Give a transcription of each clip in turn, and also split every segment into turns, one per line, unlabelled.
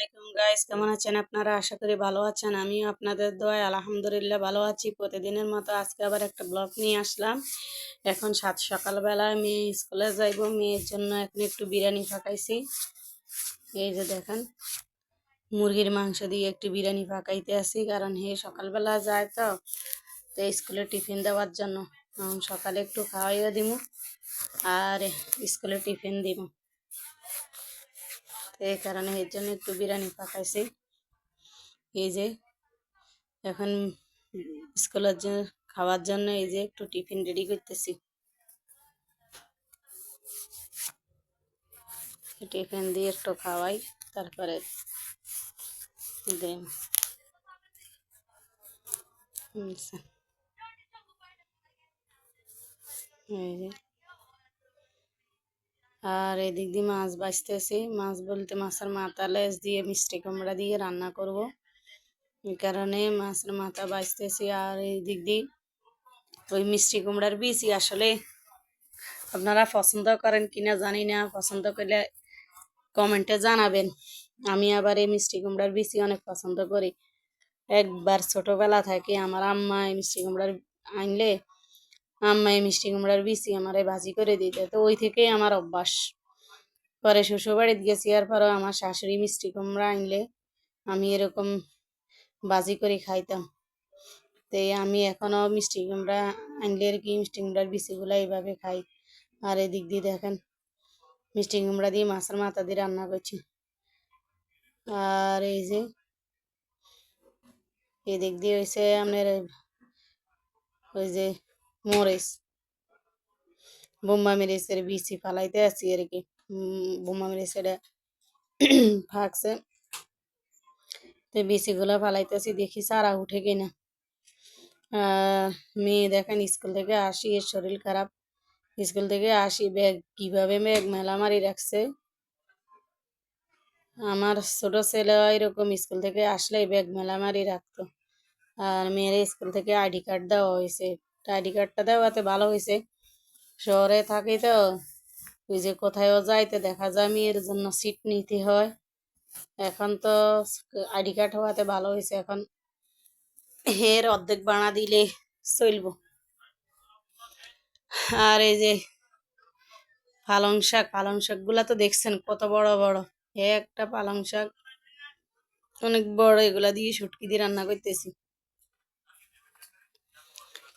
আলাইকুম গাইস কেমন আছেন আপনারা? আশা করি ভালো আছেন। আমিও আপনাদের দোয়ায় আলহামদুলিল্লাহ ভালো আছি। প্রতিদিনের মতো আজকে আবার একটা ব্লগ নিয়ে আসলাম। এখন সাত সকালবেলায় মেয়ে স্কুলে যাইব। মেয়ের জন্য এখন একটু বিরিয়ানি ফাঁকাইছি এই যে দেখেন, মুরগির মাংস দিয়ে একটু বিরিয়ানি ফাঁকাইতে আসি, কারণ হে সকালবেলা যায় তো তো স্কুলে টিফিন দেওয়ার জন্য। সকালে একটু খাওয়াইও দিব আর স্কুলে টিফিন দিব এই কারণে এর জন্য একটু বিরিয়ানি পাকাইছি। এই যে, এখন স্কুলের জন্য, খাওয়ার জন্য এই যে একটু টিফিন রেডি করতেছি। টিফিন দিয়ে একটু খাওয়াই, তারপরে দেন। এই যে। আর এদিক দিয়ে মাছ বাছতেছি মাছ বলতে মাছের মাথা লেজ দিয়ে, মিষ্টি কুমড়া দিয়ে রান্না করব। এই কারণে মাছের মাথা বাছতেছি আর এই দিক দিয়ে ওই মিষ্টি কুমড়ার বীজই আসলে আপনারা পছন্দ করেন কিনা জানি না। পছন্দ করলে কমেন্টে জানাবেন। আমি আবার এই মিষ্টি কুমড়ার বীজই অনেক পছন্দ করি। একবার ছোটবেলা থেকে আমার আম্মা এই মিষ্টি কুমড়ার আনলে আম্মা এই মিষ্টি কুমড়ার বীজই আমারে ভাজি করে দিত। তো ওই থেকেই আমার অভ্যাস। পরে শ্বশুর বাড়িতে গেছি আর পরেও আমার শাশুড়ি মিষ্টি কুমড়া আনলে আমি এরকম ভাজি করে খাইতাম। তো আমি এখনও মিষ্টি কুমড়া আনলে আর কি মিষ্টি কুমড়ার বিচিগুলো এইভাবে খাই। আর এদিক দিয়ে দেখেন, মিষ্টি কুমড়া দিয়ে মাছের মাথা দিয়ে রান্না করছি। আর এই যে, এদিক দিয়ে হয়েছে আপনার ওই যে মরিচ। বোম্বা মরিচের বিচি ফালাইতে আছি আর কি। বোম্বা মরিচের ফাঁকছে। তো বিচিগুলো ফালাইতেছি, দেখি সারা উঠে কিনা। মেয়ে দেখেন স্কুল থেকে আসি, এর শরীর খারাপ। স্কুল থেকে আসি, ব্যাগ কীভাবে ব্যাগ মেলা মারি রাখছে? আমার ছোট ছেলে এরকম স্কুল থেকে আসলে ব্যাগ মেলা মারি রাখতো। আর মেয়ের স্কুল থেকে আইডি কার্ড দেওয়া হয়েছে। আইডি কার্ডটা দেওয়াতে ভালো হয়েছে শহরে থাকি তো, ওই যে কোথায়ও যাইতে দেখা যায় মেয়ের জন্য সিট নিতে হয়। এখন তো আইডি কার্ড হওয়াতে ভালো হয়েছে এখন হের অর্ধেক বানা দিলে চলবো। আর এই যে পালং শাক পালং শাকগুলা তো দেখছেন কত বড় বড়। এ একটা পালং শাক, অনেক বড়, এগুলা দিয়ে শুটকি দিয়ে রান্না করতেছি।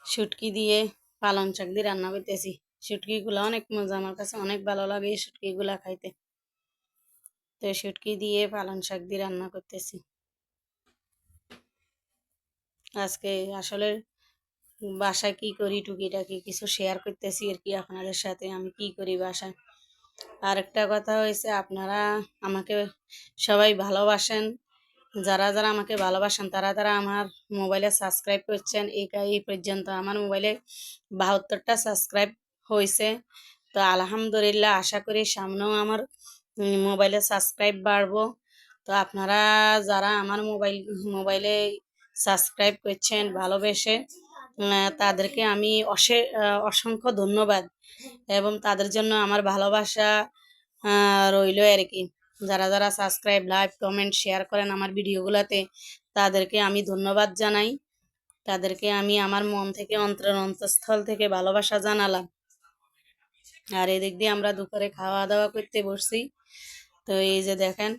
শুটকি দিয়ে পালং শাক দিয়ে রান্না করতেছি। শুটকি গুলা অনেক মজা, আমার কাছে অনেক ভালো লাগে এই শুটকি গুলা খাইতে। তো শুটকি দিয়ে পালং শাক দিয়ে রান্না করতেছি। আজকে আসলে বাসায় কি করি, টুকিটাকি কিছু শেয়ার করতেছি আর কি আপনাদের সাথে, আমি কি করি বাসায়। আর একটা কথা হয়েছে আপনারা আমাকে সবাই ভালোবাসেন যারা যারা আমাকে ভালোবাসেন, তারা তারা আমার মোবাইলে সাবস্ক্রাইব করছেন। এই পর্যন্ত আমার মোবাইলে বাহাত্তরটা সাবস্ক্রাইব হয়েছে তো আলহামদুলিল্লাহ, আশা করি সামনেও আমার মোবাইলে সাবস্ক্রাইব বাড়বো। তো আপনারা যারা আমার মোবাইল মোবাইলে সাবস্ক্রাইব করছেন, ভালোবেসে তাদেরকে আমি অসে অসংখ্য ধন্যবাদ। এবং তাদের জন্য আমার ভালোবাসা রইল আর কি। যারা যারা সাবস্ক্রাইব লাইক কমেন্ট শেয়ার করেন আমার ভিডিওগুলোতে, তাদেরকে আমি ধন্যবাদ জানাই। তাদেরকে আমি আমার মন থেকে, অন্তরের অন্তঃস্থল থেকে ভালোবাসা জানালাম। আর এদিক দিয়ে আমরা দুপুরে খাওয়া দাওয়া করতে বসছি। তো এই যে দেখেন,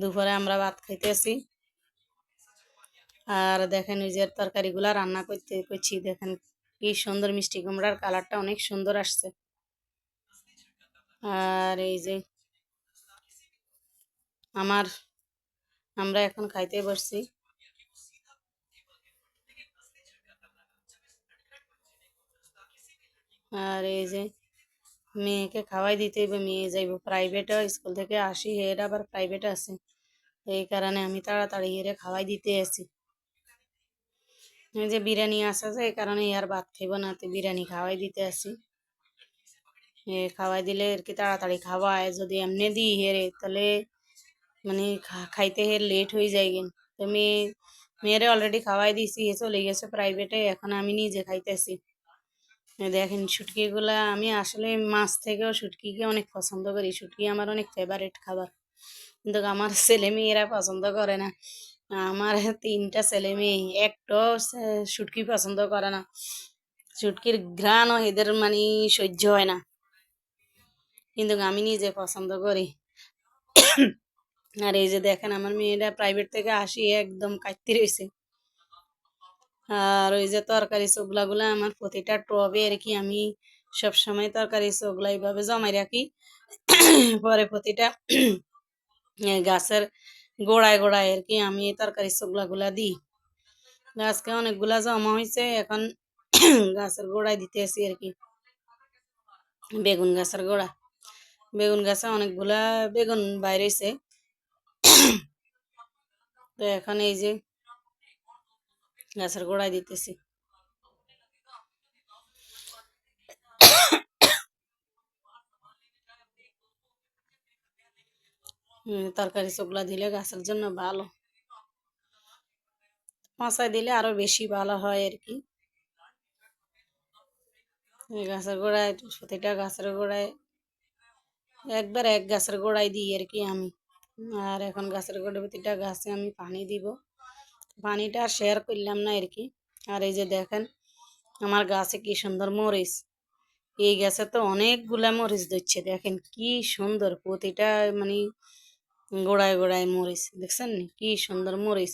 দুপুরে আমরা ভাত খাইতেছি। আর দেখেন যে তরকারিগুলা রান্না করতে করছি, দেখেন কি সুন্দর মিষ্টি কুমড়ার কালারটা অনেক সুন্দর আসছে। আর এই যে আমার, আমরা এখন খাইতে বসছি। আর এই যে মেয়েকে খাওয়াই দিতে হইবে, মেয়ে যাইব প্রাইভেটে স্কুল থেকে আসি এর আবার প্রাইভেট আছে। এই কারণে আমি তাড়াতাড়ি এরে খাওয়াই দিতে এই যে বিরিয়ানি আসা যায় এই কারণে আর ভাত খাইব না, তো বিরিয়ানি খাওয়াই দিতে আসি এ খাওয়াই দিলে আর কি তাড়াতাড়ি খাওয়ায়, যদি এমনি দিই হেরে, তাহলে মানে খাইতে লেট হয়ে যায় তো মেয়ে, মেয়েরে অলরেডি খাওয়াই দিয়েছি, এ চলে গেছে প্রাইভেটে এখন আমি নিজে খাইতেছি। দেখেন, শুটকিগুলা আমি আসলে মাছ থেকেও শুটকিকে অনেক পছন্দ করি। শুটকি আমার অনেক ফেভারিট খাবার। কিন্তু আমার ছেলে মেয়েরা পছন্দ করে না। আমার তিনটা ছেলে মেয়ে একটাও সে- শুটকি পছন্দ করে না। শুটকির ঘ্রাণও এদের মানে সহ্য হয় না। কিন্তু আমি নিজে পছন্দ করি। আর এই যে দেখেন, আমার মেয়েরা প্রাইভেট থেকে আসি, একদম কাটতে রয়েছে আর ওই যে তরকারি চোগলাগুলো আমার প্রতিটা টবে আর কি আমি সব সময় তরকারি চোগলা এইভাবে জমাই রাখি। পরে প্রতিটা গাছের গোড়ায় গোড়ায় আর কি আমি তরকারি চোগলাগুলা দিই। গাছকে অনেকগুলা জমা হয়েছে, এখন গাছের গোড়ায় দিতেছি আর কি। বেগুন গাছের গোড়া। বেগুন গাছে অনেকগুলা বেগুন বাইরেছে। তো এখন এই যে গাছের গোড়ায় দিতেছি। তরকারি চোগলা দিলে গাছের জন্য ভালো। পচাই দিলে আরও বেশি ভালো হয় আর কি। গাছের গোড়ায় প্রতিটা গাছের গোড়ায় একবার এক গাছের গোড়ায় দিই আর কি আমি। আর এখন গাছের গোড়ায় প্রতিটা গাছে আমি পানি দিব। পানিটা শেয়ার করলাম না আর কি আর এই যে দেখেন, আমার গাছে কি সুন্দর মরিচ। এই গাছে তো অনেকগুলা মরিচ ধরছে, দেখেন কি সুন্দর প্রতিটা মানে গোড়ায় গোড়ায় মরিচ, দেখছেন নি? কি সুন্দর মরিচ।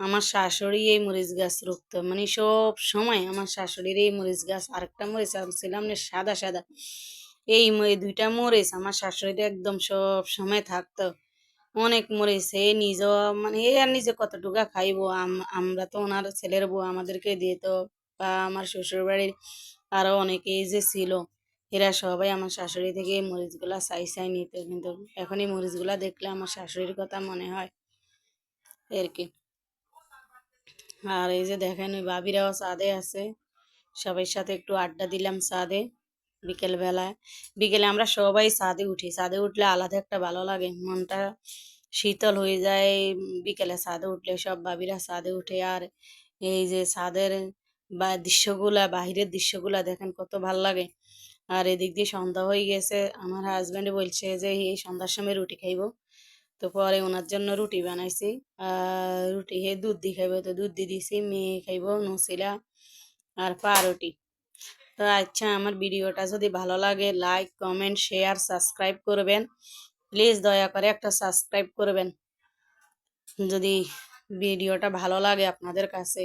আমার শাশুড়ি এই মরিচ গাছ রুখতো মানে সব সময় আমার শাশুড়ির এই মরিচ গাছ, আরেকটা মরিচ আনছিলাম না সাদা সাদা। এই দুইটা মরিচ আমার শাশুড়ির একদম সব সময় থাকতো। অনেক মরিচ এ নিজ মানে এ আর নিজে কতটুকু খাইবো? আম- আমরা তো ওনার ছেলের বউ, আমাদেরকে দিত। বা আমার শ্বশুর বাড়ির আরও অনেকেই যে ছিল, এরা সবাই আমার শাশুড়ি থেকে মরিচগুলা চাই চাই নিত। কিন্তু এখন এই মরিচগুলা দেখলে আমার শাশুড়ির কথা মনে হয় আর কি। আর এই যে দেখেন, ওই বাবিরাও ছাদে আছে। সবাই সাথে একটু আড্ডা দিলাম ছাদে বিকেল বেলায় বিকেলে আমরা সবাই ছাদে উঠি। ছাদে উঠলে আলাদা একটা ভালো লাগে। মনটা শীতল হয়ে যায় বিকেলে ছাদে উঠলে। সব ভাবিরা ছাদে উঠে আর এই যে ছাদের বা দৃশ্যগুলা, বাহিরের দৃশ্যগুলা দেখেন কত ভালো লাগে। আর এদিক দিয়ে সন্ধ্যা হয়ে গেছে। আমার হাজবেন্ড বলছে যে এই সন্ধ্যার সময় রুটি খাইবো। তো পরে ওনার জন্য রুটি বানাইছি। আর রুটি হে দুধ দিয়ে খাইবো। তো দুধ দিয়ে দিছি, মেয়ে খাইবো নসিলা আর পাউরুটি তো আচ্ছা আমার ভিডিওটা যদি ভালো লাগে লাইক কমেন্ট শেয়ার সাবস্ক্রাইব করবেন। প্লিজ দয়া করে একটা সাবস্ক্রাইব করবেন। যদি ভিডিওটা ভালো লাগে আপনাদের কাছে,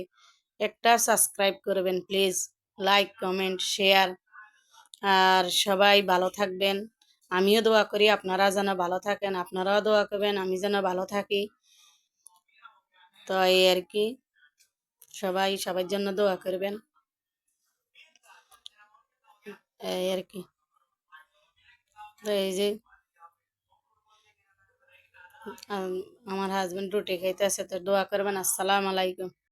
একটা সাবস্ক্রাইব করবেন প্লিজ লাইক কমেন্ট শেয়ার আর সবাই ভালো থাকবেন। আমিও দোয়া করি আপনারা যেন ভালো থাকেন, আপনারাও দোয়া করবেন, আমি যেন ভালো থাকি। তো এই আর কি। সবাই, সবার জন্য দোয়া করবেন। এই আর কি। তো এই যে আম- আমার হাজবেন্ড রুটি খাইতে আছে তো দোয়া করবেন, আসসালাম আলাইকুম।